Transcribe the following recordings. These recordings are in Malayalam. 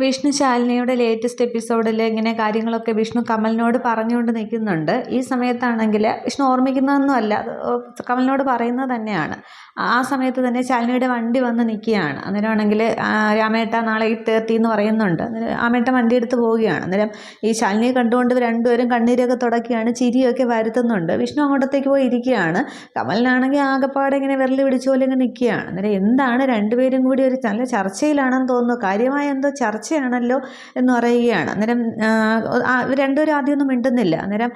വിഷ്ണു ശാലിനിയുടെ ലേറ്റസ്റ്റ് എപ്പിസോഡിൽ ഇങ്ങനെ കാര്യങ്ങളൊക്കെ വിഷ്ണു കമലിനോട് പറഞ്ഞുകൊണ്ട് നിൽക്കുന്നുണ്ട്. ഈ സമയത്താണെങ്കിൽ വിഷ്ണു ഓർമ്മിക്കുന്നതൊന്നും അല്ല. കമലിനോട് പറയുന്നത് തന്നെയാണ്. ആ സമയത്ത് തന്നെ ശാലിനിയുടെ വണ്ടി വന്ന് നിൽക്കുകയാണ്. അന്നേരമാണെങ്കിൽ രാമേട്ട നാളെ എയ്റ്റ് തേർട്ടി എന്ന് പറയുന്നുണ്ട്. രാമേട്ട വണ്ടി എടുത്ത് പോവുകയാണ്. അന്നേരം ഈ ശാലിനിയെ കണ്ടുകൊണ്ട് രണ്ടുപേരും കണ്ണീരൊക്കെ തുടക്കുകയാണ്. ചിരിയൊക്കെ വരുത്തുന്നുണ്ട്. വിഷ്ണു അങ്ങോട്ടത്തേക്ക് പോയി ഇരിക്കുകയാണ്. കമലിനാണെങ്കിൽ ആകെപ്പാടെ ഇങ്ങനെ വിരൽ പിടിച്ച പോലെ ഇങ്ങനെ നിൽക്കുകയാണ്. അന്നേരം എന്താണ് രണ്ടുപേരും കൂടി ഒരു നല്ല ചർച്ചയിലാണെന്ന് തോന്നുന്നു. കാര്യമായ എന്തോ ചർച്ചയാണല്ലോ എന്ന് പറയുകയാണ്. അന്നേരം രണ്ടുപേരും ആദ്യമൊന്നും മിണ്ടുന്നില്ല. അന്നേരം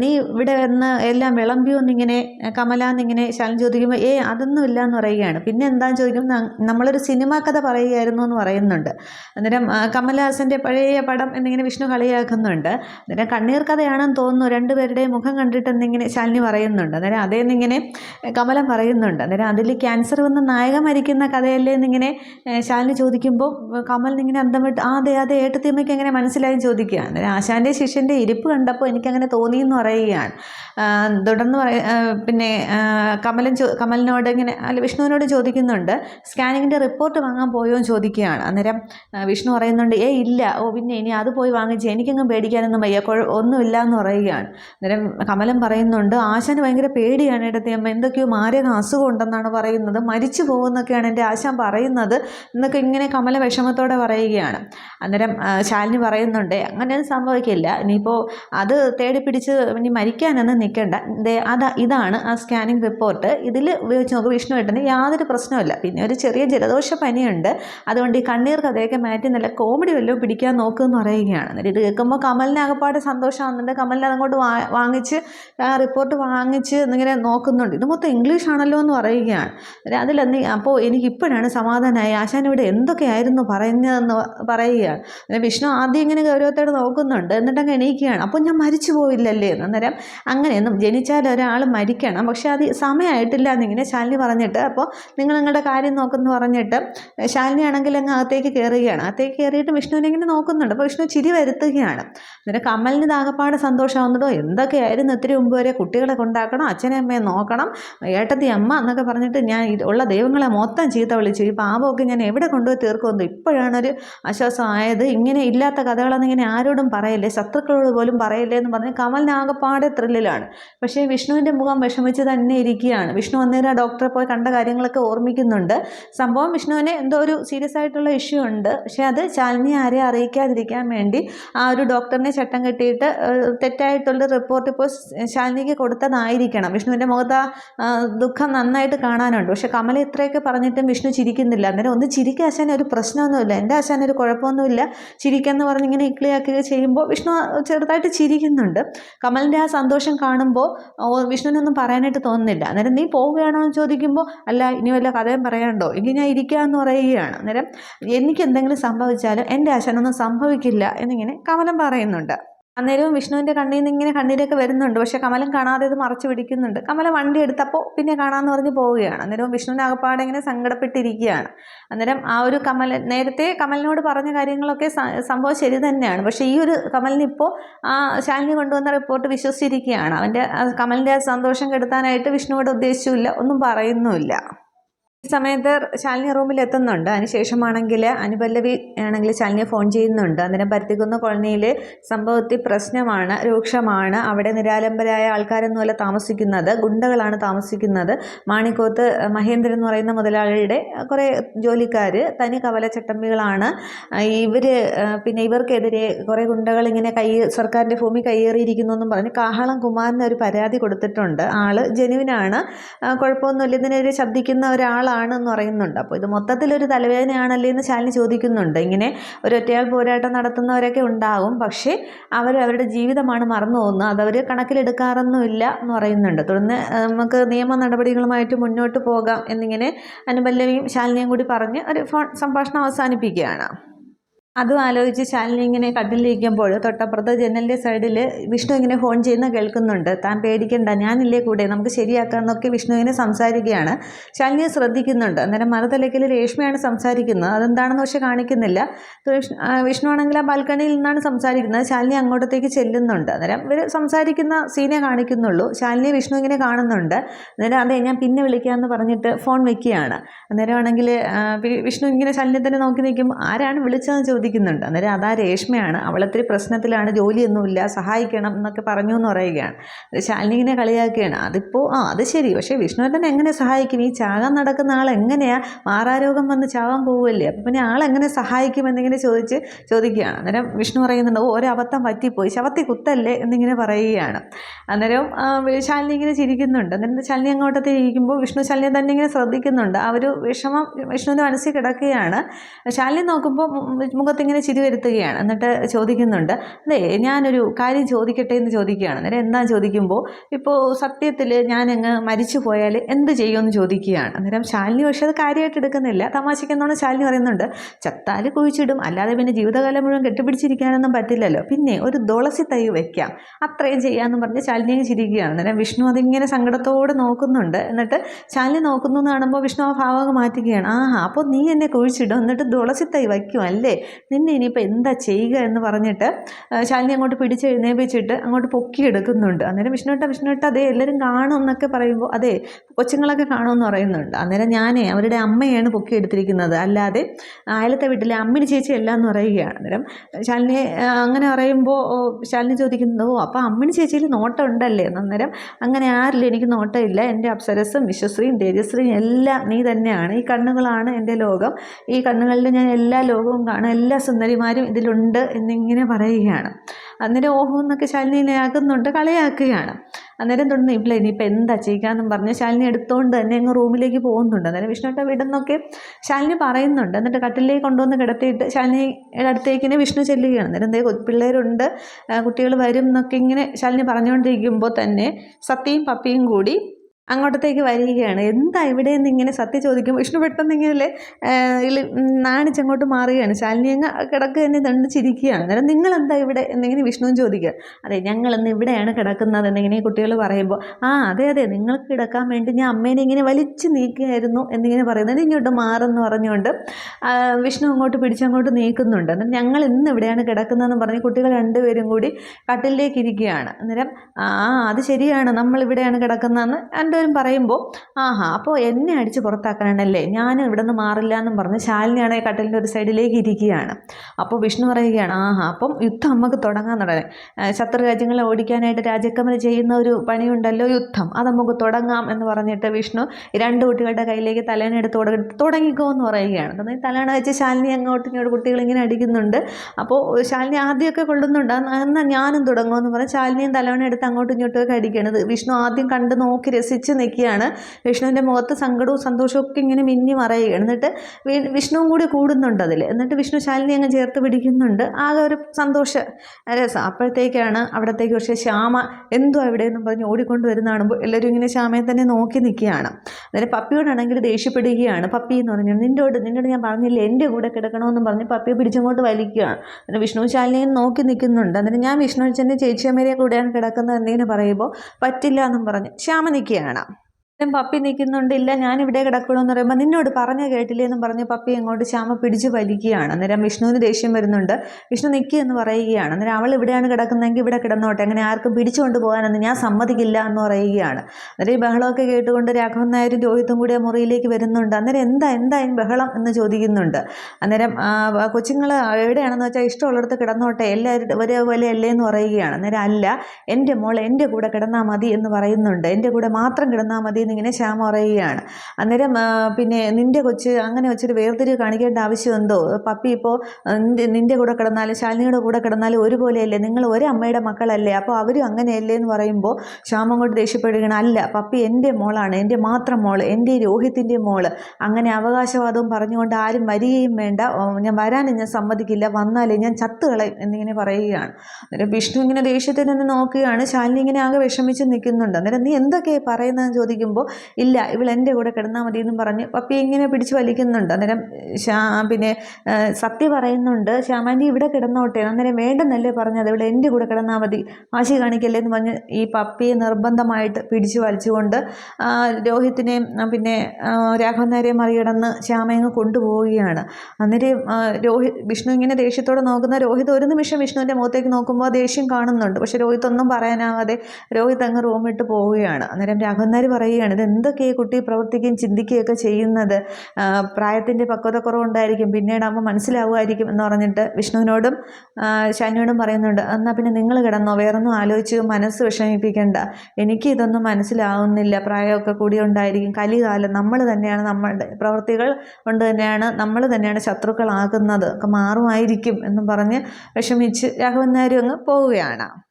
നീ ഇവിടെ വന്ന് എല്ലാം വിളമ്പിയോ എന്നിങ്ങനെ കമല എന്നിങ്ങനെ ശാലം ചോദിക്കുമ്പോൾ ഏ അതൊന്നും ഇല്ല എന്ന് പറയുകയാണ്. പിന്നെ എന്താണെന്ന് ചോദിക്കുമ്പോൾ "ന- നമ്മളൊരു സിനിമാ കഥ പറയുകയായിരുന്നു എന്ന് പറയുന്നുണ്ട്. അന്നേരം കമലഹാസന്റെ പഴയ പടം എന്നിങ്ങനെ വിഷ്ണു കളിയാക്കുന്നുണ്ട്. അന്നേരം കണ്ണീർ കഥയാണെന്ന് തോന്നുന്നു. രണ്ടുപേരുടെയും മുഖം കണ്ടിട്ട് എന്നിങ്ങനെ ശാലിനി പറയുന്നുണ്ട്. അന്നേരം അതേന്നിങ്ങനെ കമലം പറയുന്നുണ്ട്. അന്നേരം അതിൽ ക്യാൻസർ വന്ന് നായക മരിക്കുന്ന കഥയല്ലേ എന്നിങ്ങനെ ശാലിനി ചോദിക്കുമ്പോൾ കമലിനിങ്ങനെ അന്തം ആ അതെ അതെ ഏട്ടത്തിയമ്മയ്ക്ക് എങ്ങനെ മനസ്സിലായി? ചോദിക്കുക. അന്നേരം ആശാന്റെ ശിഷ്യന്റെ ഇരിപ്പ് കണ്ടപ്പോൾ എനിക്കങ്ങനെ തോന്നി എന്ന് പറയുകയാണ് തുടർന്ന് പറയ പിന്നെ കമലൻ ചോ കമലിനോട് ഇങ്ങനെ അല്ല വിഷ്ണുവിനോട് ചോദിക്കുന്നുണ്ട് സ്കാനിങ്ങിന്റെ റിപ്പോർട്ട് വാങ്ങാൻ പോയോ? എന്ന് ചോദിക്കുകയാണ്. അന്നേരം വിഷ്ണു പറയുന്നുണ്ട് ഏ ഇല്ല. ഓ പിന്നെ ഇനി അത് പോയി വാങ്ങിച്ച് എനിക്കങ്ങ് പേടിക്കാനൊന്നും വയ്യ. ഒന്നുമില്ല എന്ന് പറയുകയാണ്. അന്നേരം കമലൻ പറയുന്നുണ്ട് ആശാന് ഭയങ്കര പേടിയാണ് ഏട്ടത്തിയമ്മ. എന്തൊക്കെയോ മാരക അസുഖം ഉണ്ടെന്നാണ് പറയുന്നത്. മരിച്ചു പോകുന്നൊക്കെയാണ് എന്റെ ആശാൻ പറയുന്നത്. എന്നൊക്കെ ഇങ്ങനെ കമല വിഷമത്തോടെ പറയുകയാണ്. അന്നേരം ശാലിനി പറയുന്നുണ്ട് അങ്ങനെയൊന്നും സംഭവിക്കില്ല. ഇനിയിപ്പോൾ അത് തേടി പിടിച്ച് ഇനി മരിക്കാനൊന്നും നിൽക്കേണ്ട അതാ ഇതാണ് ആ സ്കാനിങ് റിപ്പോർട്ട്. ഇതിൽ ഉപയോഗിച്ച് നോക്കുക വിഷ്ണു കിട്ടുന്ന യാതൊരു പ്രശ്നമില്ല പിന്നെ ഒരു ചെറിയ ജലദോഷ പനിയുണ്ട്. അതുകൊണ്ട് ഈ കണ്ണീർ കഥയൊക്കെ മാറ്റി നല്ല കോമഡി വല്ലതും പിടിക്കാൻ നോക്കുമെന്ന് പറയുകയാണ്. എന്നിട്ട് ഇത് കേൾക്കുമ്പോൾ കമലിന് ആകപ്പാട് സന്തോഷമാകുന്നുണ്ട് കമലിന് അതങ്ങോട്ട് വാങ്ങിച്ച് ആ റിപ്പോർട്ട് വാങ്ങിച്ച് എന്നിങ്ങനെ നോക്കുന്നുണ്ട്. ഇത് മൊത്തം ഇംഗ്ലീഷ് ആണല്ലോ എന്ന് പറയുകയാണ്. അതിലെന്നി അപ്പോൾ എനിക്ക് ഇപ്പോഴാണ് സമാധാനമായി ആശാൻ ഇവിടെ എന്തൊക്കെയായിരുന്നു പറഞ്ഞതെന്ന് പറയുകയാണ്. അന്നേരം വിഷ്ണു ആദ്യം ഇങ്ങനെ ഗൗരവത്തോടെ നോക്കുന്നുണ്ട്. എന്നിട്ടങ്ങ് എണീക്കുകയാണ്. അപ്പോൾ ഞാൻ മരിച്ചു പോയില്ലല്ലേ എന്ന് അന്നേരം അങ്ങനെയൊന്നും ജനിച്ചാൽ ഒരാൾ മരിക്കണം. പക്ഷേ അത് സമയമായിട്ടില്ല എന്നിങ്ങനെ ശാലിനി പറഞ്ഞിട്ട് അപ്പോൾ നിങ്ങൾ നിങ്ങളുടെ കാര്യം നോക്കുന്നു പറഞ്ഞിട്ട് ശാലിനി ആണെങ്കിൽ അങ്ങ് അകത്തേക്ക് കയറുകയാണ്. അകത്തേക്ക് കയറിയിട്ട് വിഷ്ണുവിനെ ഇങ്ങനെ നോക്കുന്നുണ്ട്. അപ്പോൾ വിഷ്ണു ചിരി വരുത്തുകയാണ്. അന്നേരം കമലിന് ആകപ്പാട് സന്തോഷമാവുന്നതോ എന്തൊക്കെയായിരുന്നു ഒത്തിരി മുമ്പ് വരെ കുട്ടികളെ കൊണ്ടാക്കണം? അച്ഛനെ അമ്മയെ നോക്കണം? ഏട്ടത്തി അമ്മ എന്നൊക്കെ പറഞ്ഞിട്ട് ഞാൻ ഉള്ള ദൈവങ്ങളെ മൊത്തം ചീത്ത വിളിച്ചു. ഈ പാപമൊക്കെ ഞാൻ എവിടെ കൊണ്ടുപോയി തീർക്കുമെന്ന് ഇപ്പോഴാണ് ഒരു ആശ്വാസമായത്. ഇങ്ങനെ ഇല്ലാത്ത കഥകളൊന്നും ഇങ്ങനെ ആരോടും പറയല്ലേ? ശത്രുക്കളോട് പോലും പറയല്ലേ എന്ന് പറഞ്ഞ് കമലിന് ആകപ്പാടെ ത്രില്ലിലാണ്. പക്ഷേ വിഷ്ണുവിന്റെ മുഖം വിഷമിച്ച് തന്നെ ഇരിക്കുകയാണ്. വിഷ്ണു അന്നേരം ആ ഡോക്ടറെ പോയി കണ്ട കാര്യങ്ങളൊക്കെ ഓർമ്മിക്കുന്നുണ്ട്. സംഭവം വിഷ്ണുവിന് എന്തോ ഒരു സീരിയസ് ആയിട്ടുള്ള ഇഷ്യൂ ഉണ്ട്. പക്ഷേ അത് ചാലിനി ആരെ അറിയിക്കാതിരിക്കാൻ വേണ്ടി ആ ഒരു ഡോക്ടറിനെ ചട്ടം കെട്ടിയിട്ട് തെറ്റായിട്ടുള്ള റിപ്പോർട്ട് ഇപ്പോൾ ശാലിനിക്ക് കൊടുത്തതായിരിക്കണം. വിഷ്ണുവിന്റെ മുഖത്ത് ആ ദുഃഖം നന്നായിട്ട് കാണാനുണ്ട്. പക്ഷെ കമല ഇത്രയൊക്കെ പറഞ്ഞിട്ടും വിഷ്ണു ചിരിക്കുന്നില്ല. അന്നേരം ഒന്ന് ചിരിക്കാശാൻ ഒരു പ്രശ്നമൊന്നുമില്ല. എന്റെ ആശാൻ ഒരു കുഴപ്പമൊന്നുമില്ല. ചിരിക്കാന്ന് പറഞ്ഞ് ഇങ്ങനെ ഇക്ലിയാക്കുക ചെയ്യുമ്പോൾ വിഷ്ണു ചെറുതായിട്ട് ചിരിക്കുന്നുണ്ട്. കമലിന്റെ ആ സന്തോഷം കാണുമ്പോൾ വിഷ്ണുവിനൊന്നും പറയാനായിട്ട് തോന്നുന്നില്ല. അന്നേരം നീ പോവുകയാണോ എന്ന് ചോദിക്കുമ്പോൾ അല്ല ഇനി വല്ല കഥയും പറയാനുണ്ടോ ഇനി ഞാൻ ഇരിക്കാമെന്ന് പറയുകയാണ്. അന്നേരം എനിക്ക് എന്തെങ്കിലും സംഭവിച്ചാലും എന്റെ ആശാനൊന്നും സംഭവിക്കില്ല എന്നിങ്ങനെ കമലം പറയുന്നുണ്ട്. അന്നേരവും വിഷ്ണുവിന്റെ കണ്ണിൽ നിന്ന് ഇങ്ങനെ കണ്ണീരൊക്കെ വരുന്നുണ്ട്. പക്ഷേ കമലം കാണാതെ ഇത് മറച്ചു പിടിക്കുന്നുണ്ട്. കമലം വണ്ടി എടുത്തപ്പോൾ പിന്നെ കാണാമെന്ന് പറഞ്ഞ് പോവുകയാണ്. അന്നേരവും വിഷ്ണുവിന്റെ അകപ്പാടെ ഇങ്ങനെ സങ്കടപ്പെട്ടിരിക്കുകയാണ്. അന്നേരം ആ ഒരു കമൽ നേരത്തെ കമലിനോട് പറഞ്ഞ കാര്യങ്ങളൊക്കെ സംഭവം ശരി തന്നെയാണ്. പക്ഷേ ഈ ഒരു കമലിന് ഇപ്പോൾ ആ ശാലിനി കൊണ്ടുവന്ന റിപ്പോർട്ട് വിശ്വസിച്ചിരിക്കുകയാണ്. അവന്റെ കമലിന്റെ സന്തോഷം കെടുത്താനായിട്ട് വിഷ്ണുവോട് ഉദ്ദേശിച്ചില്ല ഒന്നും പറയുന്നുമില്ല. ഈ സമയത്ത് ശാലിനി റൂമിൽ എത്തുന്നുണ്ട്. അതിനുശേഷമാണെങ്കിൽ അനുപല്ലവി ആണെങ്കിൽ ശാലിനിയെ ഫോൺ ചെയ്യുന്നുണ്ട്. അന്നേരം പരുത്തിക്കുന്ന് കോളനിയിൽ സംഭവത്തിൽ പ്രശ്നമാണ് രൂക്ഷമാണ്. അവിടെ നിരാലംബരായ ആൾക്കാരൊന്നുമല്ല താമസിക്കുന്നത്. ഗുണ്ടകളാണ് താമസിക്കുന്നത്. മാണിക്കോത്ത് മഹേന്ദ്രൻ എന്ന് പറയുന്ന മുതലാളിയുടെ കുറേ ജോലിക്കാർ തനി കവലച്ചട്ടമ്പികളാണ്. ഇവർ പിന്നെ ഇവർക്കെതിരെ കുറേ ഗുണ്ടകൾ ഇങ്ങനെ കൈ സർക്കാരിന്റെ ഭൂമി കയ്യേറിയിരിക്കുന്നു എന്നും പറഞ്ഞ് കാഹളം കുമാറിന് ഒരു പരാതി കൊടുത്തിട്ടുണ്ട്. ആൾ ജനുവിനാണ്. കുഴപ്പമൊന്നുമില്ല. ഇതിനെതിരെ ശബ്ദിക്കുന്ന ഒരാളാണെന്ന് പറയുന്നുണ്ട്. അപ്പോൾ ഇത് മൊത്തത്തിലൊരു തലവേദനയാണല്ലേ എന്ന് ശാലിനി ചോദിക്കുന്നുണ്ട്. ഇങ്ങനെ ഒരു ഒറ്റയാൾ പോരാട്ടം നടത്തുന്നവരൊക്കെ ഉണ്ടാകും പക്ഷേ അവർ അവരുടെ ജീവിതമാണ് മറന്നു പോകുന്നത്. അതവർ കണക്കിലെടുക്കാറൊന്നുമില്ല എന്ന് പറയുന്നുണ്ട്. തുടർന്ന് നമുക്ക് നിയമ നടപടികളുമായിട്ട് മുന്നോട്ട് പോകാം എന്നിങ്ങനെ അനുപല്ലവിയും ശാലിനിയും കൂടി പറഞ്ഞ് ഒരു ഫോൺ സംഭാഷണം അവസാനിപ്പിക്കുകയാണ്. അതും ആലോചിച്ച് ശാലിനി ഇങ്ങനെ കട്ടിലിരിക്കുമ്പോൾ തൊട്ടപ്പുറത്ത് ജനലിന്റെ സൈഡിൽ വിഷ്ണു ഇങ്ങനെ ഫോൺ ചെയ്യുന്ന കേൾക്കുന്നുണ്ട്. താൻ പേടിക്കണ്ട ഞാനില്ലേ കൂടെ നമുക്ക് ശരിയാക്കാമെന്നൊക്കെ വിഷ്ണു ഇങ്ങനെ സംസാരിക്കുകയാണ്. ശാലിനി ശ്രദ്ധിക്കുന്നുണ്ട്. അന്നേരം മറുതലയ്ക്കൽ രേഷ്മയാണ് സംസാരിക്കുന്നത്. അതെന്താണെന്ന് പക്ഷെ കാണിക്കുന്നില്ല. വിഷ്ണു ആണെങ്കിൽ ആ ബാൽക്കണിയിൽ നിന്നാണ് സംസാരിക്കുന്നത്. ശാലിനി അങ്ങോട്ടത്തേക്ക് ചെല്ലുന്നുണ്ട്. അന്നേരം ഇവർ സംസാരിക്കുന്ന സീനെ കാണിക്കുന്നുള്ളൂ. ശാലിനി വിഷ്ണു ഇങ്ങനെ കാണുന്നുണ്ട്. അന്നേരം അതെ ഞാൻ പിന്നെ വിളിക്കാമെന്ന് പറഞ്ഞിട്ട് ഫോൺ വെക്കുകയാണ്. അന്നേരം ആണെങ്കിൽ വിഷ്ണു ഇങ്ങനെ ശല്യത്തിനെ നോക്കി നിൽക്കും ആരാണ് വിളിച്ചതെന്ന് ചോദിക്കും. ചോദിക്കുന്നുണ്ട്. അന്നേരം അതാ രേഷ്മയാണ്. അവളത്തിരി പ്രശ്നത്തിലാണ് ജോലിയൊന്നുമില്ല സഹായിക്കണം എന്നൊക്കെ പറഞ്ഞു എന്ന് പറയുകയാണ്. അത് ശാലിനി കളിയാക്കുകയാണ്. അതിപ്പോൾ ആ അത് ശരി. പക്ഷേ വിഷ്ണുവേട്ടൻ എങ്ങനെ സഹായിക്കും? ഈ ചാകാൻ നടക്കുന്ന ആൾ എങ്ങനെയാ? മാറാരോഗം വന്ന് ചാവാൻ പോവുമല്ലേ അപ്പം പിന്നെ ആളെങ്ങനെ സഹായിക്കും എന്നിങ്ങനെ ചോദിച്ച് ചോദിക്കുകയാണ്. അന്നേരം വിഷ്ണു പറയുന്നുണ്ട് "ഓ, ഒരു അബദ്ധം പറ്റിപ്പോയി. ശവത്തി കുത്തല്ലേ എന്നിങ്ങനെ പറയുകയാണ്. അന്നേരം ശാലിനി ഇങ്ങനെ ചിരിക്കുന്നുണ്ട്. അന്നേരം ശാലിനി അങ്ങോട്ടത്തെ ഇരിക്കുമ്പോൾ വിഷ്ണു ശാലിനെ തന്നെ ഇങ്ങനെ ശ്രദ്ധിക്കുന്നുണ്ട്. ആ ഒരു വിഷമം വിഷ്ണുവിന്റെ മനസ്സിൽ കിടക്കുകയാണ്. ശാലിനി നോക്കുമ്പോൾ മുഖത്തിങ്ങനെ ചിരി വരുത്തുകയാണ്. എന്നിട്ട് ചോദിക്കുന്നുണ്ട് അതെ ഞാനൊരു കാര്യം ചോദിക്കട്ടെ എന്ന് ചോദിക്കുകയാണ്. അന്നേരം എന്താ ചോദിക്കുമ്പോൾ ഇപ്പോൾ സത്യത്തിൽ ഞാനങ്ങ് മരിച്ചു പോയാൽ എന്ത് ചെയ്യുമെന്ന് ചോദിക്കുകയാണ്. അന്നേരം ശാലിനി പക്ഷേ അത് കാര്യമായിട്ട് എടുക്കുന്നില്ല. തമാശയ്ക്കെന്നോണം ശാലിനി പറയുന്നുണ്ട് ചത്താൽ കുഴിച്ചിടും. അല്ലാതെ പിന്നെ ജീവിതകാലം മുഴുവൻ കെട്ടിപ്പിടിച്ചിരിക്കാനൊന്നും പറ്റില്ലല്ലോ. പിന്നെ ഒരു തുളസി തൈ വയ്ക്കാം അത്രയും ചെയ്യാമെന്ന് പറഞ്ഞ് ശാലിനി ചിരിക്കുകയാണ്. അന്നേരം വിഷ്ണു അതിങ്ങനെ സങ്കടത്തോടെ നോക്കുന്നുണ്ട്. എന്നിട്ട് ശാലിനി നോക്കുന്നു എന്ന് കാണുമ്പോൾ വിഷ്ണു ആ ഭാവം മാറ്റുകയാണ്. ആഹാ അപ്പോൾ നീ എന്നെ കുഴിച്ചിടും. എന്നിട്ട് തുളസി തൈ വയ്ക്കും അല്ലേ? നിന്നെ ഇനിയിപ്പോൾ എന്താ ചെയ്യുക എന്ന് പറഞ്ഞിട്ട് ശാലിനി അങ്ങോട്ട് പിടിച്ച് എഴുന്നേപ്പിച്ചിട്ട് അങ്ങോട്ട് പൊക്കിയെടുക്കുന്നുണ്ട്. അന്നേരം വിഷ്ണുട്ട വിഷ്ണുട്ട അതെ എല്ലാവരും കാണും എന്നൊക്കെ പറയുമ്പോൾ അതെ കൊച്ചുങ്ങളൊക്കെ കാണുമെന്ന് പറയുന്നുണ്ട്. അന്നേരം ഞാനേ അവരുടെ അമ്മയാണ് പൊക്കിയെടുത്തിരിക്കുന്നത്. അല്ലാതെ അയലത്തെ വീട്ടിലെ അമ്മിണി ചേച്ചി അല്ല എന്ന് പറയുകയാണ്. അന്നേരം ശാലിനി അങ്ങനെ പറയുമ്പോൾ ശാലിനി ചോദിക്കുന്നത് ഓ അപ്പോൾ അമ്മിണി ചേച്ചിയിൽ നോട്ടം ഉണ്ടല്ലേ അന്നേരം അങ്ങനെ ആരില്ല എനിക്ക് നോട്ടമില്ല. എന്റെ അപ്സരസും വിശ്വശ്രീയും തേജശ്രീയും എല്ലാം നീ തന്നെയാണ്. ഈ കണ്ണുകളാണ് എന്റെ ലോകം. ഈ കണ്ണുകളിൽ ഞാൻ എല്ലാ ലോകവും കാണും. എല്ലാ സുന്ദരിമാരും ഇതിലുണ്ട് എന്നിങ്ങനെ പറയുകയാണ്. അന്നേരം ഓഹോ എന്നൊക്കെ ശാലിനി ആക്കുന്നുണ്ട് കളിയാക്കുകയാണ്. അന്നേരം തുടർന്ന് ഇല്ല ഇനിയിപ്പോൾ എന്താ ചെയ്യിക്കാന്നും പറഞ്ഞ് ശാലിനി എടുത്തുകൊണ്ട് തന്നെ അങ്ങ് റൂമിലേക്ക് പോകുന്നുണ്ട്. അന്നേരം വിഷ്ണുട്ട വീടെന്നൊക്കെ ശാലിനി പറയുന്നുണ്ട്. എന്നിട്ട് കട്ടിലേക്ക് കൊണ്ടുവന്ന് കിടത്തിയിട്ട് ശാലിനിയുടെ അടുത്തേക്കിനെ വിഷ്ണു ചെല്ലുകയാണ്. അന്നേരം എന്തേ പിള്ളേരുണ്ട് കുട്ടികൾ വരും എന്നൊക്കെ ഇങ്ങനെ ശാലിനി പറഞ്ഞുകൊണ്ടിരിക്കുമ്പോൾ തന്നെ സത്യയും പപ്പിയും കൂടി അങ്ങോട്ടത്തേക്ക് വരികയാണ്. എന്താ ഇവിടെ നിന്ന് ഇങ്ങനെ സത്യം ചോദിക്കും വിഷ്ണു പെട്ടെന്ന് ഇങ്ങനെ നാണിച്ചങ്ങോട്ട് മാറുകയാണ്. ശാലിനി അങ്ങ് കിടക്കുക തന്നെ തണ്ട് ചിരിക്കുകയാണ്. അന്നേരം നിങ്ങൾ എന്താ ഇവിടെ എന്നിങ്ങനെ വിഷ്ണുവും ചോദിക്കുക. അതെ ഞങ്ങൾ ഇന്ന് ഇവിടെയാണ് കിടക്കുന്നത് എന്നിങ്ങനെ കുട്ടികൾ പറയുമ്പോൾ ആ അതെ അതെ നിങ്ങൾക്ക് കിടക്കാൻ വേണ്ടി ഞാൻ അമ്മേനെ ഇങ്ങനെ വലിച്ചു നീക്കുകയായിരുന്നു എന്നിങ്ങനെ പറയുന്നത്. ഇങ്ങോട്ട് മാറെന്ന് പറഞ്ഞുകൊണ്ട് വിഷ്ണു അങ്ങോട്ട് പിടിച്ചങ്ങോട്ട് നീക്കുന്നുണ്ട്. എന്നിട്ട് ഞങ്ങൾ ഇന്ന് ഇവിടെയാണ് കിടക്കുന്നതെന്ന് പറഞ്ഞ് കുട്ടികൾ രണ്ടുപേരും കൂടി കട്ടിലേക്ക് ഇരിക്കുകയാണ്. അന്നേരം ആ അത് ശരിയാണ്. നമ്മൾ ഇവിടെയാണ് കിടക്കുന്നതെന്ന് രണ്ടുപേരും പറയുമ്പോൾ ആഹാ അപ്പോൾ എന്നെ അടിച്ച് പുറത്താക്കാനാണല്ലേ? ഞാൻ ഇവിടെ നിന്ന് മാറില്ല എന്നും പറഞ്ഞ് ശാലിനിയാണെങ്കിൽ കട്ടലിന്റെ ഒരു സൈഡിലേക്ക് ഇരിക്കുകയാണ്. അപ്പോൾ വിഷ്ണു പറയുകയാണ് ആഹാ അപ്പം യുദ്ധം നമുക്ക് തുടങ്ങാൻ തുടങ്ങി ശത്രു രാജ്യങ്ങളെ ഓടിക്കാനായിട്ട് രാജക്കമല ചെയ്യുന്ന ഒരു പണിയുണ്ടല്ലോ യുദ്ധം. അത് നമുക്ക് തുടങ്ങാം എന്ന് പറഞ്ഞിട്ട് വിഷ്ണു രണ്ട് കുട്ടികളുടെ കയ്യിലേക്ക് തലേണ എടുത്ത് തുടങ്ങി തുടങ്ങിക്കോ എന്ന് പറയുകയാണ്. എന്നാൽ തലേണ വെച്ച് ശാലിനി അങ്ങോട്ടും ഇങ്ങോട്ട് കുട്ടികൾ ഇങ്ങനെ അടിക്കുന്നുണ്ട്. അപ്പോൾ ശാലിനി ആദ്യമൊക്കെ കൊള്ളുന്നുണ്ട്. "ആ, എന്നാൽ ഞാനും തുടങ്ങുമെന്ന് പറഞ്ഞ് ശാലിനിയും തലേണ എടുത്ത് അങ്ങോട്ടും ഇങ്ങോട്ടും ഒക്കെ അടിക്കുകയാണ് വിഷ്ണു ആദ്യം കണ്ട് നോക്കി രസിച്ച് നിൽക്കുകയാണ്. വിഷ്ണുവിന്റെ മുഖത്ത് സങ്കടവും സന്തോഷവും ഒക്കെ ഇങ്ങനെ മിന്നി മറയുകയാണ്. എന്നിട്ട് വിഷ്ണുവും കൂടി കൂടുന്നുണ്ട് അതിൽ എന്നിട്ട് വിഷ്ണു ശാലിനി അങ്ങ് ചേർത്ത് പിടിക്കുന്നുണ്ട്. ആകെ ഒരു സന്തോഷ രസം. അപ്പോഴത്തേക്കാണ് അവിടത്തേക്ക് പക്ഷേ ശ്യാമ എന്തോ അവിടെ എന്നും പറഞ്ഞ് ഓടിക്കൊണ്ട് വരുന്ന കാണുമ്പോൾ എല്ലാവരും ഇങ്ങനെ ശ്യാമയെ തന്നെ നോക്കി നിൽക്കുകയാണ്. അന്നേരം പപ്പിയോടാണെങ്കിൽ ദേഷ്യപ്പെടുകയാണ്. പപ്പി എന്ന് പറഞ്ഞു. നിന്നോട് നിന്നോട് ഞാൻ പറഞ്ഞില്ല? എന്റെ കൂടെ കിടക്കണമെന്ന് പറഞ്ഞ് പപ്പിയെ പിടിച്ചങ്ങോട്ട് വലിക്കുകയാണ്. അന്നേരം വിഷ്ണു ശാലിനിയും നോക്കി നിൽക്കുന്നുണ്ട്. അന്നേരം ഞാൻ വിഷ്ണു ചേച്ചിയമ്മേരെ കൂടെയാണ് കിടക്കുന്നത് എന്നിങ്ങനെ പറയുമ്പോൾ പറ്റില്ല എന്നും പറഞ്ഞ് ശ്യാമ നിൽക്കുകയാണ്. കാണാം അന്നേരം പപ്പി നിൽക്കുന്നുണ്ട് ഇല്ല ഞാൻ ഇവിടെ കിടക്കണു എന്ന് പറയുമ്പോൾ നിന്നോട് പറഞ്ഞ കേട്ടില്ലേ എന്ന് പറഞ്ഞ് പപ്പി എങ്ങോട്ട് ശ്യാമ പിടിച്ച് വലിക്കുകയാണ്. അന്നേരം വിഷ്ണുവിന് ദേഷ്യം വരുന്നുണ്ട്. വിഷ്ണു നിൽക്കുക എന്ന് പറയുകയാണ്. അന്നേരം അവൾ ഇവിടെയാണ് കിടക്കുന്നതെങ്കിൽ ഇവിടെ കിടന്നോട്ടെ അങ്ങനെ ആർക്കും പിടിച്ചുകൊണ്ട് പോകാനൊന്നും ഞാൻ സമ്മതിക്കില്ല എന്ന് പറയുകയാണ്. അന്നേരം ഈ ബഹളമൊക്കെ കേട്ടുകൊണ്ട് രാഘവൻ നായരും രോഹിത്തും കൂടി മുറിയിലേക്ക് വരുന്നുണ്ട്. അന്നേരം എന്താ എന്താ ഈ ബഹളം എന്ന് ചോദിക്കുന്നുണ്ട്. അന്നേരം കൊച്ചുങ്ങൾ എവിടെയാണെന്ന് വെച്ചാൽ ഇഷ്ടമുള്ളിടത്ത് കിടന്നോട്ടെ എല്ലാവരും ഒരേപോലെ അല്ലേ എന്ന് പറയുകയാണ്. അന്നേരം അല്ല എന്റെ മോൾ എന്റെ കൂടെ കിടന്നാൽ മതി എന്ന് പറയുന്നുണ്ട്. എന്റെ കൂടെ മാത്രം കിടന്നാൽ മതി എന്നിങ്ങനെ ക്ഷാമം പറയുകയാണ് അന്നേരം പിന്നെ നിന്റെ കൊച്ച് അങ്ങനെ വെച്ചൊരു വേർതിരിവ് കാണിക്കേണ്ട ആവശ്യം എന്തോ? പപ്പി ഇപ്പോൾ നിന്റെ കൂടെ കിടന്നാലും ശാലിനിയുടെ കൂടെ കിടന്നാലും ഒരുപോലെയല്ലേ? നിങ്ങൾ ഒരു അമ്മയുടെ മക്കളല്ലേ? അപ്പോൾ അവരും അങ്ങനെയല്ലേ എന്ന് പറയുമ്പോൾ ക്ഷാമം അങ്ങോട്ട് ദേഷ്യപ്പെടുകയാണ്. അല്ല പപ്പി എന്റെ മോളാണ്. എന്റെ മാത്രം മോൾ. എന്റെ രോഹിത്തിന്റെ മോൾ. അങ്ങനെ അവകാശവാദവും പറഞ്ഞുകൊണ്ട് ആരും വരികയും വേണ്ട. ഞാൻ വരാനും ഞാൻ സമ്മതിക്കില്ല. വന്നാലേ ഞാൻ ചത്തുകളയും എന്നിങ്ങനെ പറയുകയാണ്. അന്നേരം വിഷ്ണു ഇങ്ങനെ ദേഷ്യത്തിൽ നിന്ന് നോക്കുകയാണ്. ശാലിനി ഇങ്ങനെ ആകെ വിഷമിച്ച് നിൽക്കുന്നുണ്ട്. അന്നേരം നീ എന്തൊക്കെയാണ് പറയുന്നതെന്ന് ചോദിക്കുമ്പോൾ ഇല്ല ഇവൾ എന്റെ കൂടെ കിടന്നാൽ മതി എന്നും പറഞ്ഞ് പപ്പി ഇങ്ങനെ പിടിച്ച് വലിക്കുന്നുണ്ട്. അന്നേരം ശ്യാ പിന്നെ സത്യ പറയുന്നുണ്ട് ശ്യാമാന്റെ ഇവിടെ കിടന്നോട്ടെ അന്നേരം വേണ്ടെന്നല്ലേ പറഞ്ഞത് ഇവിടെ എന്റെ കൂടെ കിടന്നാൽ മതി വാശി കാണിക്കല്ലേ എന്ന് പറഞ്ഞ് ഈ പപ്പിയെ നിർബന്ധമായിട്ട് പിടിച്ച് വലിച്ചുകൊണ്ട് രോഹിത്തിനെയും പിന്നെ രാഘവൻ നേരെ മറികടന്ന് ശ്യാമയങ്ങ് കൊണ്ടുപോവുകയാണ്. അന്നേരം രോഹിത് വിഷ്ണു ഇങ്ങനെ ദേഷ്യത്തോടെ നോക്കുന്ന രോഹിത് ഒരു നിമിഷം വിഷ്ണുവിന്റെ മുഖത്തേക്ക് നോക്കുമ്പോൾ ദേഷ്യം കാണുന്നുണ്ട്. പക്ഷേ രോഹിത് ഒന്നും പറയാനാവാതെ രോഹിത് അങ്ങ് റൂമിട്ട് പോവുകയാണ്. അന്നേരം രാഘവൻ നായർ പറയുകയാണ് പറയുകയാണ് ഇത് എന്തൊക്കെ ഈ കുട്ടി പ്രവർത്തിക്കുകയും ചിന്തിക്കുകയൊക്കെ ചെയ്യുന്നത്? പ്രായത്തിന്റെ പക്വതക്കുറവുണ്ടായിരിക്കും. അമ്മ മനസ്സിലാവുമായിരിക്കും എന്ന് പറഞ്ഞിട്ട് വിഷ്ണുവിനോടും ഷാനുവിനോടും പറയുന്നുണ്ട്. എന്നാൽ പിന്നെ നിങ്ങൾ കിടന്നോ? വേറൊന്നും ആലോചിച്ച് മനസ്സ് വിഷമിപ്പിക്കേണ്ട. എനിക്ക് ഇതൊന്നും മനസ്സിലാവുന്നില്ല. പ്രായമൊക്കെ കൂടി ഉണ്ടായിരിക്കും. കലികാലം നമ്മൾ തന്നെയാണ് നമ്മളുടെ പ്രവൃത്തികൾ കൊണ്ട് തന്നെയാണ് നമ്മൾ തന്നെയാണ് ശത്രുക്കളാകുന്നത് ഒക്കെ മാറുമായിരിക്കും എന്നും പറഞ്ഞ് വിഷമിച്ച് രാഘവൻ നായരും അങ്ങ് പോവുകയാണ്.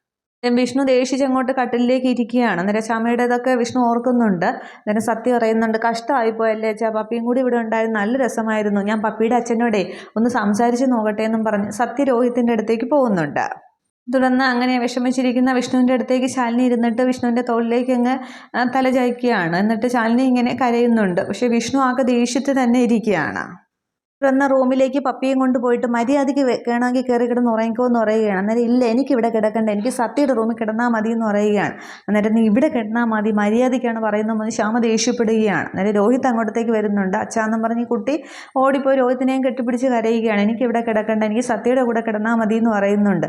വിഷ്ണു ദേഷിച്ച് അങ്ങോട്ട് കട്ടിലേക്ക് ഇരിക്കുകയാണ്. അന്നേരം ശമയുടേതൊക്കെ വിഷ്ണു ഓർക്കുന്നുണ്ട്. അന്നേരം സത്യം പറയുന്നുണ്ട് കഷ്ടമായിപ്പോയല്ലേ ചാ പപ്പിയും കൂടി ഇവിടെ ഉണ്ടായിരുന്നു നല്ല രസമായിരുന്നു. ഞാൻ പപ്പിയുടെ അച്ഛനോടെ ഒന്ന് സംസാരിച്ച് നോക്കട്ടെ എന്നും പറഞ്ഞ് സത്യ രോഹിത്തിന്റെ അടുത്തേക്ക് പോകുന്നുണ്ട്. തുടർന്ന് അങ്ങനെ വിഷമിച്ചിരിക്കുന്ന വിഷ്ണുവിന്റെ അടുത്തേക്ക് ശാലിനി ഇരുന്നിട്ട് വിഷ്ണുവിന്റെ തോളിലേക്ക് അങ്ങ് തല ചായ്ക്കുകയാണ്. എന്നിട്ട് ശാലിനി ഇങ്ങനെ കരയുന്നുണ്ട്. പക്ഷേ വിഷ്ണു ആകെ ദേഷ്യത്തിൽ തന്നെ ഇരിക്കുകയാണ്. എന്ന റൂമിലേക്ക് പപ്പിയും കൊണ്ട് പോയിട്ട് മര്യാദയ്ക്ക് വേണമെങ്കിൽ കയറി കിടന്ന് ഉറങ്ങിക്കോ എന്ന് പറയുകയാണ്. അന്നേരം ഇല്ല എനിക്ക് ഇവിടെ കിടക്കണ്ട. എനിക്ക് സത്യയുടെ റൂമിൽ കിടന്നാൽ മതി എന്ന് പറയുകയാണ്. അന്നേരം നീ ഇവിടെ കിടന്നാൽ മതി മര്യാദയ്ക്കാണ് പറയുന്നത് ശ്യാമ ദേഷ്യപ്പെടുകയാണ്. അന്നേരം രോഹിത് അങ്ങോട്ടത്തേക്ക് വരുന്നുണ്ട്. അച്ഛാന്നും പറഞ്ഞ് കുട്ടി ഓടിപ്പോയി രോഹിത്തിനെയും കെട്ടിപ്പിടിച്ച് കരയുകയാണ്. എനിക്ക് ഇവിടെ കിടക്കണ്ട എനിക്ക് സത്യയുടെ കൂടെ കിടന്നാൽ മതി എന്ന് പറയുന്നുണ്ട്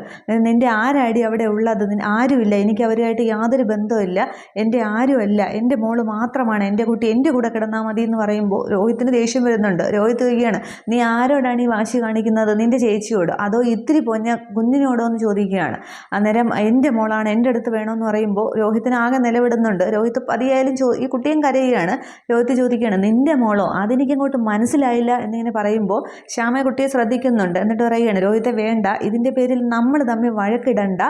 നിന്റെ ആരാടി അവിടെ ഉള്ളത്? ആരുമില്ല. എനിക്ക് അവരുമായിട്ട് യാതൊരു ബന്ധവുമില്ല. എന്റെ ആരുമല്ല. എന്റെ മോൾ മാത്രമാണ് എന്റെ കുട്ടി. എന്റെ കൂടെ കിടന്നാൽ മതി എന്ന് പറയുമ്പോൾ രോഹിത്തിന് ദേഷ്യം വരുന്നുണ്ട്. രോഹിത് ചെയ്യുകയാണ് നീ ആരോടാണ് ഈ വാശി കാണിക്കുന്നത്? നിന്റെ ചേച്ചിയോട്. അതോ ഇത്തിരി പൊഞ്ഞ കുഞ്ഞിനോടോ എന്ന് ചോദിക്കുകയാണ്. അന്നേരം എന്റെ മോളാണ് എന്റെ അടുത്ത് വേണമെന്ന് പറയുമ്പോൾ രോഹിത്തിന് ആകെ നിലവിടുന്നുണ്ട്. രോഹിത്ത് പതിയായാലും ചോ ഈ കുട്ടിയും കരയുകയാണ്. രോഹിത്ത് ചോദിക്കുകയാണ് നിന്റെ മോളോ? അതെനിക്കങ്ങോട്ട് മനസ്സിലായില്ല എന്നിങ്ങനെ പറയുമ്പോൾ ശ്യാമ കുട്ടിയെ ശ്രദ്ധിക്കുന്നുണ്ട്. എന്നിട്ട് പറയുകയാണ് രോഹിത്തെ വേണ്ട ഇതിന്റെ പേരിൽ നമ്മൾ തമ്മിൽ വഴക്കിടണ്ട.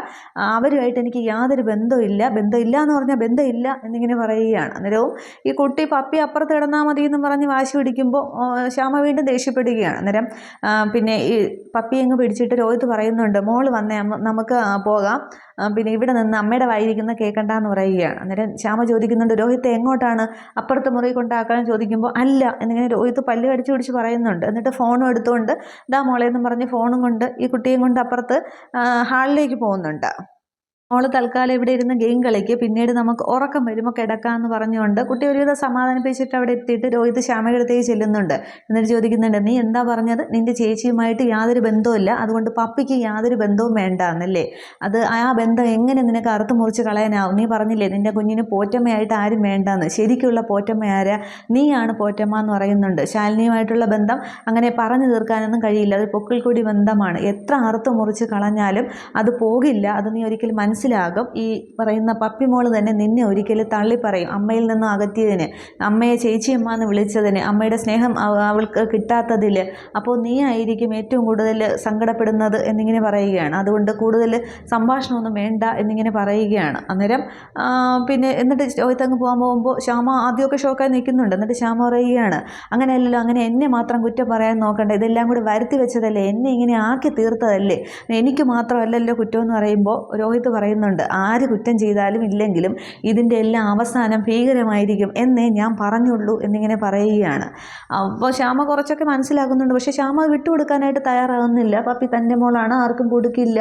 അവരുമായിട്ട് എനിക്ക് യാതൊരു ബന്ധമില്ല ബന്ധമില്ല എന്ന് പറഞ്ഞാൽ ബന്ധമില്ല എന്നിങ്ങനെ പറയുകയാണ്. അന്നേരവും ഈ കുട്ടി പപ്പി അപ്പുറത്ത് കിടന്നാൽ മതി എന്ന് പറഞ്ഞ് വാശി പിടിക്കുമ്പോൾ ശ്യാമ വീണ്ടും ദേഷ്യം ദേഷ്യപ്പെടുകയാണ് അന്നേരം പിന്നെ ഈ പപ്പി അങ്ങ് പിടിച്ചിട്ട് രോഹിത് പറയുന്നുണ്ട് മോൾ വന്നേ നമുക്ക് പോകാം. പിന്നെ ഇവിടെ നിന്ന് അമ്മയുടെ വായിരിക്കുന്ന കേൾക്കണ്ടെന്ന് പറയുകയാണ്. അന്നേരം ശ്യാമ ചോദിക്കുന്നുണ്ട് രോഹിത്ത് എങ്ങോട്ടാണ് അപ്പുറത്ത് മുറി കൊണ്ടാക്കാൻ? ചോദിക്കുമ്പോൾ അല്ല എന്നിങ്ങനെ രോഹിത് പല്ല് കടിച്ചു പിടിച്ച് പറയുന്നുണ്ട്. എന്നിട്ട് ഫോണും എടുത്തുകൊണ്ട് ഇതാ മോളെ എന്നും പറഞ്ഞ് ഫോണും കൊണ്ട് ഈ കുട്ടിയും കൊണ്ട് അപ്പുറത്ത് ഹാളിലേക്ക് പോകുന്നുണ്ട്. മോൾ തൽക്കാലം ഇവിടെ ഇരുന്ന് ഗെയിം കളിക്ക്. പിന്നീട് നമുക്ക് ഉറക്കം വരുമ്പോൾ കിടക്കാമെന്ന് പറഞ്ഞുകൊണ്ട് കുട്ടി ഒരുവിധം സമാധാനിപ്പിച്ചിട്ട് അവിടെ എത്തിയിട്ട് രോഹിത് ശ്യാമയുടെ ചെല്ലുന്നുണ്ട്. എന്നിട്ട് ചോദിക്കുന്നുണ്ട് നീ എന്താ പറഞ്ഞത്? നിന്റെ ചേച്ചിയുമായിട്ട് യാതൊരു ബന്ധവുമില്ല. അതുകൊണ്ട് പപ്പിക്ക് യാതൊരു ബന്ധവും വേണ്ട എന്നല്ലേ അത് ആ ബന്ധം എങ്ങനെ നിനക്ക് അറുത്ത് മുറിച്ച് കളയാനാവും? നീ പറഞ്ഞില്ലേ നിന്റെ കുഞ്ഞിന് പോറ്റമ്മയായിട്ട് ആരും വേണ്ടെന്ന്. ശരിക്കുള്ള പോറ്റമ്മ ആരാ? നീയാണ് പോറ്റമ്മ എന്ന് പറയുന്നുണ്ട്. ശാലിനിയുമായിട്ടുള്ള ബന്ധം അങ്ങനെ പറഞ്ഞു തീർക്കാനൊന്നും കഴിയില്ല. അത് പൊക്കിൾ കൂടി ബന്ധമാണ്. എത്ര അറുത്ത് മുറിച്ച് കളഞ്ഞാലും അത് പോകില്ല. അത് നീ ഒരിക്കലും മനസ്സിലാകും. ഈ പറയുന്ന പപ്പിമോൾ തന്നെ നിന്നെ ഒരിക്കലും തള്ളി പറയും അമ്മയിൽ നിന്നും അകറ്റിയതിന് അമ്മയെ ചേച്ചിയമ്മ എന്ന് വിളിച്ചതിന് അമ്മയുടെ സ്നേഹം അവൾക്ക് കിട്ടാത്തതിൽ അപ്പോൾ നീ ആയിരിക്കും ഏറ്റവും കൂടുതൽ സങ്കടപ്പെടുന്നത് എന്നിങ്ങനെ പറയുകയാണ്. അതുകൊണ്ട് കൂടുതൽ സംഭാഷണമൊന്നും വേണ്ട എന്നിങ്ങനെ പറയുകയാണ്. അന്നേരം പിന്നെ എന്നിട്ട് ചോദിത്തങ്ങ് പോകാൻ പോകുമ്പോൾ ശ്യാമ ആദ്യമൊക്കെ ഷോക്കായി നിൽക്കുന്നുണ്ട്. എന്നിട്ട് ശ്യാമ പറയുകയാണ് അങ്ങനെയല്ലല്ലോ അങ്ങനെ എന്നെ മാത്രം കുറ്റം പറയാൻ നോക്കണ്ട. ഇതെല്ലാം കൂടി വരുത്തി വെച്ചതല്ലേ? എന്നെ ഇങ്ങനെ ആക്കി തീർത്തതല്ലേ? എനിക്ക് മാത്രമല്ലല്ലോ കുറ്റമെന്ന് പറയുമ്പോൾ രോഹിത് പറയും പറയുന്നുണ്ട് ആര് കുറ്റം ചെയ്താലും ഇല്ലെങ്കിലും ഇതിന്റെ എല്ലാം അവസാനം ഭീകരമായിരിക്കും എന്നേ ഞാൻ പറഞ്ഞുള്ളൂ എന്നിങ്ങനെ പറയുകയാണ്. അപ്പോൾ ശ്യാമ കുറച്ചൊക്കെ മനസ്സിലാക്കുന്നുണ്ട്. പക്ഷേ ശ്യാമ വിട്ടുകൊടുക്കാനായിട്ട് തയ്യാറാകുന്നില്ല പപ്പി തന്റെ മോളാണ് ആർക്കും കൊടുക്കില്ല.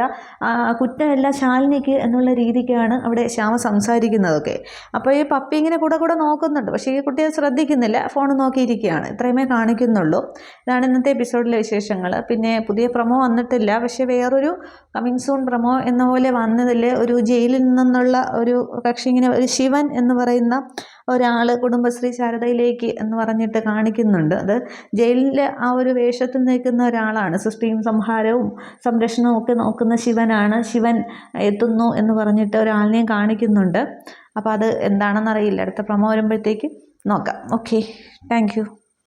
കുറ്റമല്ല ശാലിനിക്ക് എന്നുള്ള രീതിക്കാണ് അവിടെ ശ്യാമ സംസാരിക്കുന്നതൊക്കെ. അപ്പോൾ ഈ പപ്പി ഇങ്ങനെ കൂടെ കൂടെ നോക്കുന്നുണ്ട്. പക്ഷേ ഈ കുട്ടിയെ ശ്രദ്ധിക്കുന്നില്ല. ഫോൺ നോക്കിയിരിക്കുകയാണ്. ഇത്രയുമേ കാണിക്കുന്നുള്ളൂ. ഇതാണ് ഇന്നത്തെ എപ്പിസോഡിലെ വിശേഷങ്ങൾ പിന്നെ പുതിയ പ്രമോ വന്നിട്ടില്ല. പക്ഷേ വേറൊരു കമ്മിങ് സൂൺ പ്രമോ എന്ന പോലെ വന്നതിൽ ഒരു ജയിലിൽ നിന്നുള്ള ഒരു കക്ഷി ഇങ്ങനെ ഒരു ശിവൻ എന്ന് പറയുന്ന ഒരാൾ കുടുംബശ്രീ ശാരദയിലേക്ക് എന്ന് പറഞ്ഞിട്ട് കാണിക്കുന്നുണ്ട്. അത് ജയിലിൽ ആ ഒരു വേഷത്തിൽ നിൽക്കുന്ന ഒരാളാണ്. സൃഷ്ടിയും സംഹാരവും സംരക്ഷണവും ഒക്കെ നോക്കുന്ന ശിവനാണ്. ശിവൻ എത്തുന്നു എന്ന് പറഞ്ഞിട്ട് ഒരാളിനെയും കാണിക്കുന്നുണ്ട്. അപ്പോൾ അത് എന്താണെന്നറിയില്ല. അടുത്ത പ്രമോ വരുമ്പോഴത്തേക്ക് നോക്കാം. ഓക്കെ. താങ്ക്